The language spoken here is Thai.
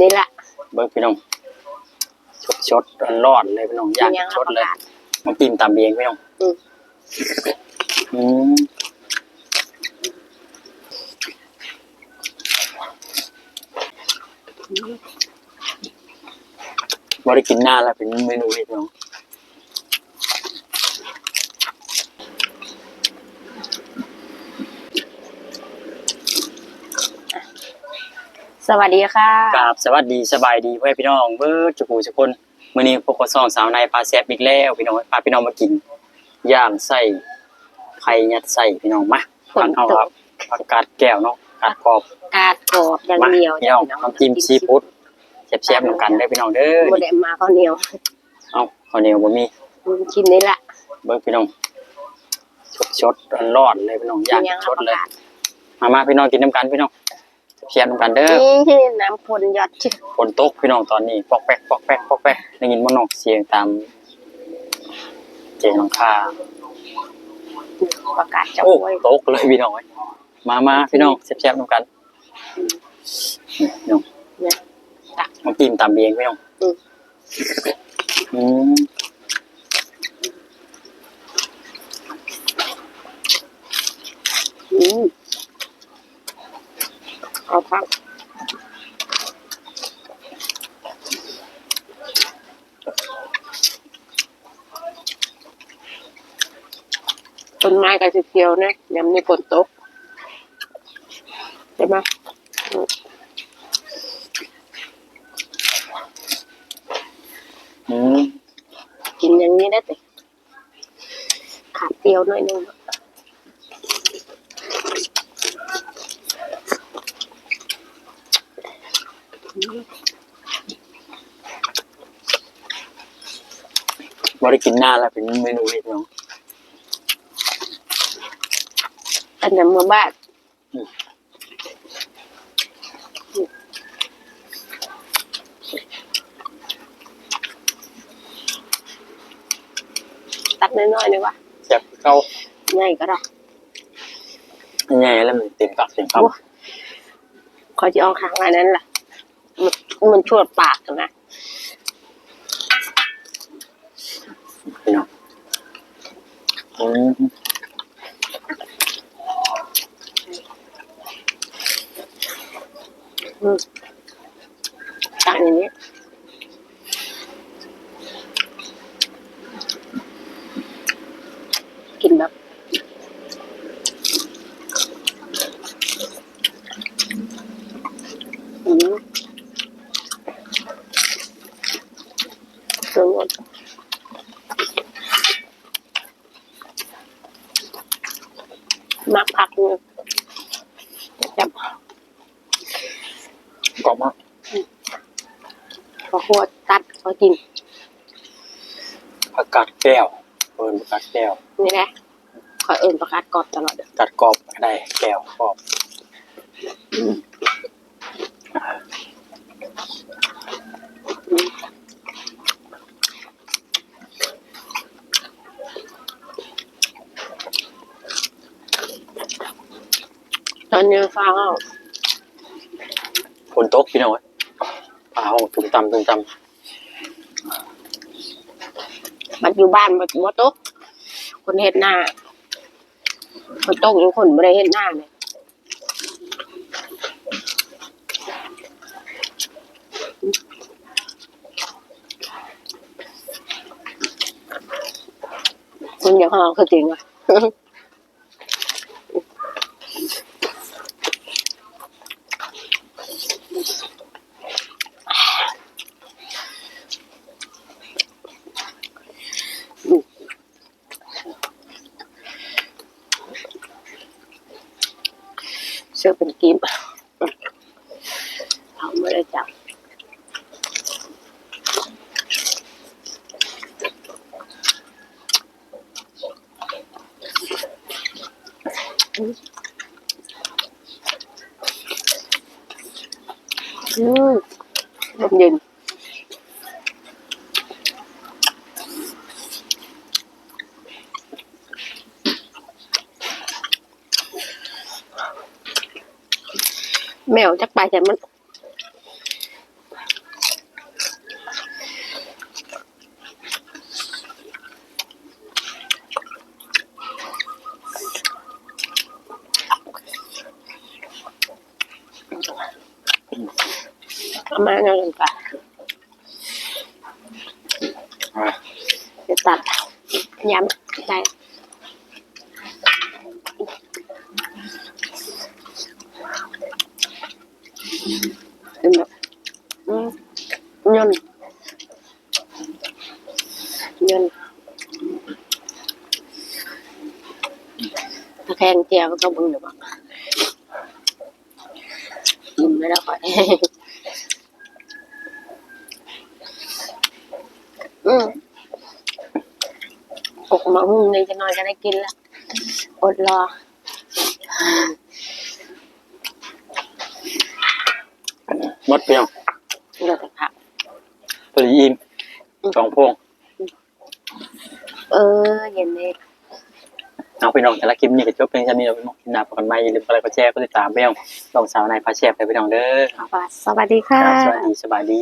นี่แหละเบิ้งพี่น้องชดชดๆร้อนๆเลยพี่น้องย่างยังชรับดประเลยกาศมาปิ้มตามเองพี่น้องอืมอืมบ่ได้กินหน้านแล้วเป็นเมนูนี้พี่น้อง สวัสดีค่ะกราบสวัสดีสบายดีเพื่อนพี่น้องเบิร์จุกูทุกคนมื้อนี้พวกก็สองสาวในปลาแซ่บอีกแล้วพี่น้องพาพี่น้องมากินย่างไส้ไข่ยัดไส้พี่น้องมาฝนผัดเอาตครับกผักกาดแก้วเนาะกาดกรอบกาดกรอบอย่างมาเดียวพี่น้องน้ำจิ้มซีฟู้ดแซ่บๆนำกันได้อพี่น้องเด้อโมเดลมาข้าวเหนียวเอาข้าวเหนียวบ่มีอืมกินนี่แหละเบิ่งพี่น้องชดชดๆร้อนๆเลยพี่น้องย่างยังชรับดประเลยกาศมามาพี่น้องกินน้ำกันพี่น้อง แซ่บๆนำกันเด้อนี่น้ำพลยอดชื่อฝนตกพี่น้องตอนนี้ปอกแป๊กปอกแป๊กปอกแป๊กได้ยินบ่น้องเสียงตามเจหลังคาประกาศจะโอ้ไว้ตกเลยพี่น้องมามาพี่น้องแซ่บๆนำกันพี่น้องเนี่ยตักมาปิ้มตามเองพี่น้องอืมอืม อืมเอาพัก ต้นไม้กับสีเขียวนะยำในฝนตกใช่ไหมอืมอืมกินอย่างนี้ได้แต่ขาดเปรี้ยวหน่อยนึงบ่ได้กินนานแล้วเป็นเมนูนี้พี่น้อง อันนั้นเมื่อบ้านอืมตักน้อยๆเลยวะแซ่บเข้าง่ายก็ได้ใหญ่แล้วมันเต็มปากเต็มคำโอ้ขอจะเอาขางอันนั้นล่ะ มันมันชวดปากนะพี่น้องอืม อืม ตักอย่างนี้กินแบบอืมสงบมักผักเนี่ยจับกรอบมาก พอหัวตัดพอกินผักกาดแก้วเปินผักกาดแก้วนี่แหละขอเอิญประกาศกรอบตลอดกัดกรอบก็ได้ แก้วกรอบตอนนี้ฟ้าเอาฝนตกพี่น้อง้าห้องตุ้มตำตุ้มตบัดอยู่บ้านบัดบ่ตกคนเฮ็ดหน้าคนตกอยู่คนบ่ได้เฮ็ดหน้าเนี่ยคุณอย่าห้อคือจริงอะเอเป็นกิมเอาไม่ได้จับอืมลมเย็น แมวจักไปแต่มันเอามาณนั้นจ้ะจะตัดย้ำได้ เป็นแบบอืมยนต์ยนต์ตะแคงเจียวก็บึงหรือเปล่ากินไม่ได้ค่อยอืมปกมาหุ้งเลยจะนอนจะได้กินละอดรอ ห มดเพียงเลือดแต่ผักพอดีอิ่มสองพวง เออเย็นเลยเอาพี่น้องแต่ละคลิปนี้ก็จบเพียงเท่านี้เราพี่น้องคลิปหน้าพบกันใหม่อย่าลืมกดไลค์กดแชร์กดติดตามพี่น้องลองสาวในพาแชร์ไปพี่น้องเด้อสวัสดีค่ะครับสวัสดีสบายดี